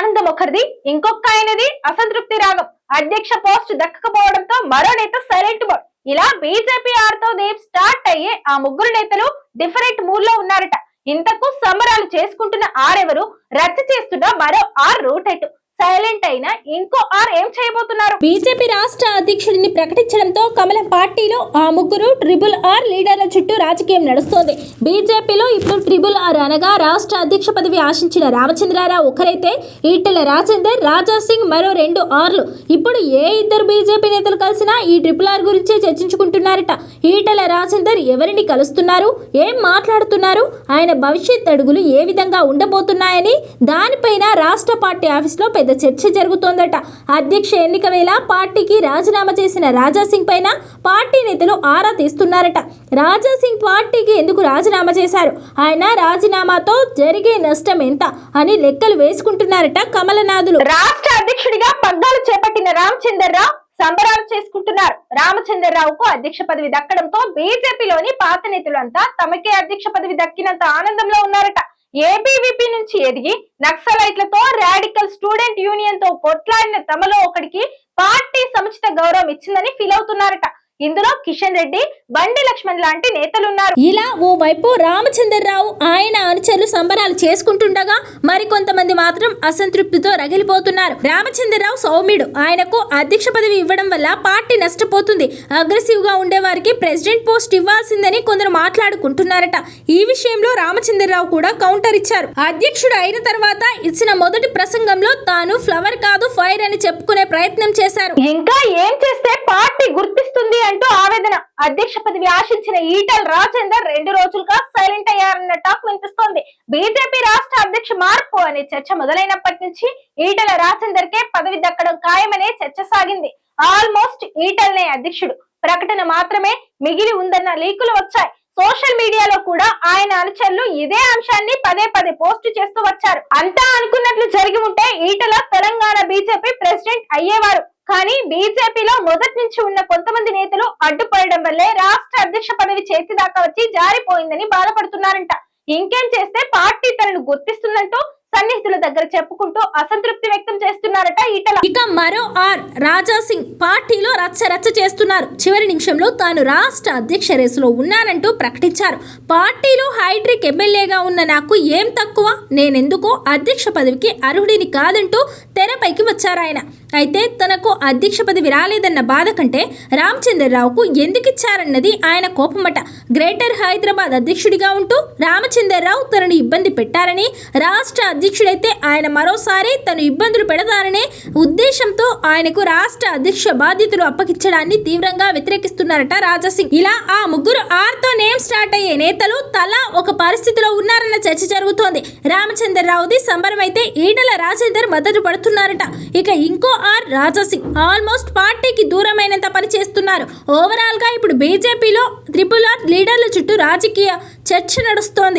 ఆనందం ఒకరిది ఇంకొక ఆయనది అసంతృప్తి రాగం. అధ్యక్ష పోస్ట్ దక్కకపోవడంతో మరో నేత సైలెంట్ మోడ్. ఇలా బీజేపీ ఆర్తో దేవ్ స్టార్ట్ అయ్యే ఆ ముగ్గురు నేతలు డిఫరెంట్ మూడ్లో ఉన్నారట. ఇంతకు సంబరాలు చేసుకుంటున్న ఆరెవరు? రచ్చ చేస్తున్న మరో ఆర్ రూట్ ఎటు? సైలెంట్ అయిన ఇంకో ఆర్ ఏం చేయబోతున్నారు? బీజేపీ రాష్ట్ర అధ్యక్షుడిని ప్రకటించడంతో కమలం పార్టీలో ఆ ముగ్గురు ట్రిబుల్ ఆర్ లీడర్ల చుట్టూ రాజకీయం నడుస్తోంది. బీజేపీలో ఇప్పుడు ట్రిబుల్ ఆర్ అనగా రాష్ట్ర అధ్యక్ష పదవి ఆశించిన రామచంద్రారావు ఒకరైతే ఈటెల రాజేందర్ రాజా సింగ్ మరో రెండు ఆర్లు. ఇప్పుడు ఏ ఇద్దరు బీజేపీ నేతలు కలిసినా ఈ ట్రిపుల్ ఆర్ గురించే చర్చించుకుంటున్నారట. ఈటెల రాజేందర్ ఎవరిని కలుస్తున్నారు? ఏం మాట్లాడుతున్నారు? ఆయన భవిష్యత్ అడుగులు ఏ విధంగా ఉండబోతున్నాయని దానిపైన రాష్ట్ర పార్టీ ఆఫీస్లో పెద్ద చర్చ జరుగుతోందట. అధ్యక్ష ఎన్నిక వేళ పార్టీకి రాజీనామా చేసిన రాజాసింగ్ పైన పార్టీ నేతలు ఆరా తీస్తున్నారట. రాజాసింగ్ పార్టీకి ఎందుకు రాజీనామా చేశారు? ఆయన రాజీనామాతో జరిగే నష్టం ఎంత అని లెక్కలు వేసుకుంటున్నారట కమలనాథులు. రాష్ట్ర అధ్యక్షుడిగా పగ్గాలు చేపట్టిన రామచంద్రరావు సంబరాలు చేసుకుంటున్నారు. రామచంద్రరావుకు అధ్యక్ష పదవి దక్కడంతో బీజేపీలోని పాత నేతలంతా తమకే అధ్యక్ష పదవి దక్కినంత ఆనందంలో ఉన్నారట. ఏబీవీపీ నుంచి ఎదిగి నక్సలైట్లతో రాడికల్ స్టూడెంట్ యూనియన్తో కొట్లాడిన తమలో ఒకడికి పార్టీ సముచిత గౌరవం ఇచ్చిందని ఫీల్ అవుతున్నారట. ఇందులో కిషన్ రెడ్డి బండి లక్ష్మణ్ లాంటి నేతలున్నారు. ఇలా ఓవైపు రామచంద్రరావు ఆయన అనుచరులు సంబరాలు చేసుకుంటుండగా మరికొంతమంది మాత్రం అసంతృప్తితో రగిలిపోతున్నారు. రామచంద్రరావు సౌమ్యుడు. ఆయనకు అధ్యక్ష పదవి ఇవ్వడం వల్ల పార్టీ నష్టపోతుంది. అగ్రెసివ్గా ఉండేవారికి ప్రెసిడెంట్ పోస్ట్ ఇవ్వాల్సిందని కొందరు మాట్లాడుకుంటున్నారట. ఈ విషయంలో రామచంద్రరావు కూడా కౌంటర్ ఇచ్చారు. అధ్యక్షుడు అయిన తర్వాత ఇచ్చిన మొదటి ప్రసంగంలో తాను ఫ్లవర్ కాదు ఫైర్ అని చెప్పుకునే ప్రయత్నం చేశారు. ఇంకా ఏం చేస్తే పార్టీ గుర్తిస్తుంది అంటూ ఆవేదన. అధ్యక్ష పదవి ఆశించిన ఈటల్ రాజేందర్ రెండు రోజులుగా సైలెంట్ అయ్యారన్న టాక్ వినిపిస్తోంది. బీజేపీ రాష్ట్ర అధ్యక్ష మార్పు అనే చర్చ మొదలైనప్పటి నుంచి ఈటల రాజేందర్ కే పదవి దక్కడం ఖాయమనే చర్చ సాగింది. ఆల్మోస్ట్ ఈటల్నే అధ్యక్షుడు. ప్రకటన మాత్రమే మిగిలి ఉందన్న లీకులు వచ్చాయి. సోషల్ మీడియాలో కూడా ఆయన అనుచరులు ఇదే అంశాన్ని పదే పదే పోస్ట్ చేస్తూ వచ్చారు. అంతా అనుకున్నట్లు జరిగి ఉంటే ఈటల తెలంగాణ బీజేపీ ప్రెసిడెంట్ అయ్యేవారు. కానీ బీజేపీలో మొదటి నుంచి ఉన్న కొంతమంది నేతలు అడ్డుపడడం వల్లే రాష్ట్ర అధ్యక్ష పదవి చేతి దాకా వచ్చి జారిపోయిందని బాధపడుతున్నారంట. ఇంకేం చేస్తే పార్టీ తనను గుర్తిస్తుందంటూ సన్నిహితుల దగ్గర చెప్పుకుంటూ అసంతృప్తి వ్యక్తం చేస్తున్నారట ఈటల. ఇక మరో ఆర్ రాజా సింగ్ పార్టీలో రచ్చ రచ్చ చేస్తున్నారు. చివరి నిమిషంలో తాను రాష్ట్ర అధ్యక్ష రేసులో ఉన్నానంటూ ప్రకటించారు. పార్టీలో హైడ్రిక్ ఎమ్మెల్యేగా ఉన్న నాకు ఏం తక్కువ? నేనెందుకో అధ్యక్ష పదవికి అర్హుడిని కాదంటూ తెరపైకి వచ్చారాయన అయితే తనకు అధ్యక్ష పదవి రాలేదన్న బాధ కంటే రామచంద్రరావుకు ఎందుకు ఇచ్చారన్నది ఆయన కోపమట. గ్రేటర్ హైదరాబాద్ అధ్యక్షుడిగా ఉంటూ రామచంద్రరావు తనను ఇబ్బంది పెట్టారని రాష్ట్ర అధ్యక్షుడైతే ఆయన మరోసారి తను ఇబ్బందులు పెడతారనే ఉద్దేశంతో ఆయనకు రాష్ట్ర అధ్యక్ష బాధ్యతలు అప్పగించడాన్ని తీవ్రంగా వ్యతిరేకిస్తున్నారట రాజాసింగ్. ఇలా ఆ ముగ్గురు ఆర్తో నేమ్ స్టార్ట్ అయ్యే నేతలు తలా ఒక పరిస్థితిలో ఉన్నారన్న చర్చ జరుగుతోంది. రామచంద్రరావుది సంబరం అయితే ఈటల రాజేందర్ మద్దతు చేస్తున్నారట. ఇక ఇంకో ఆర్ రాజాసింగ్ ఆల్మోస్ట్ పార్టీకి దూరమైనంత పని చేస్తున్నారు. ఓవరాల్గా ఇప్పుడు బీజేపీలో త్రిపుల్ ఆర్ లీడర్ల చుట్టూ రాజకీయ చర్చ నడుస్తోంది.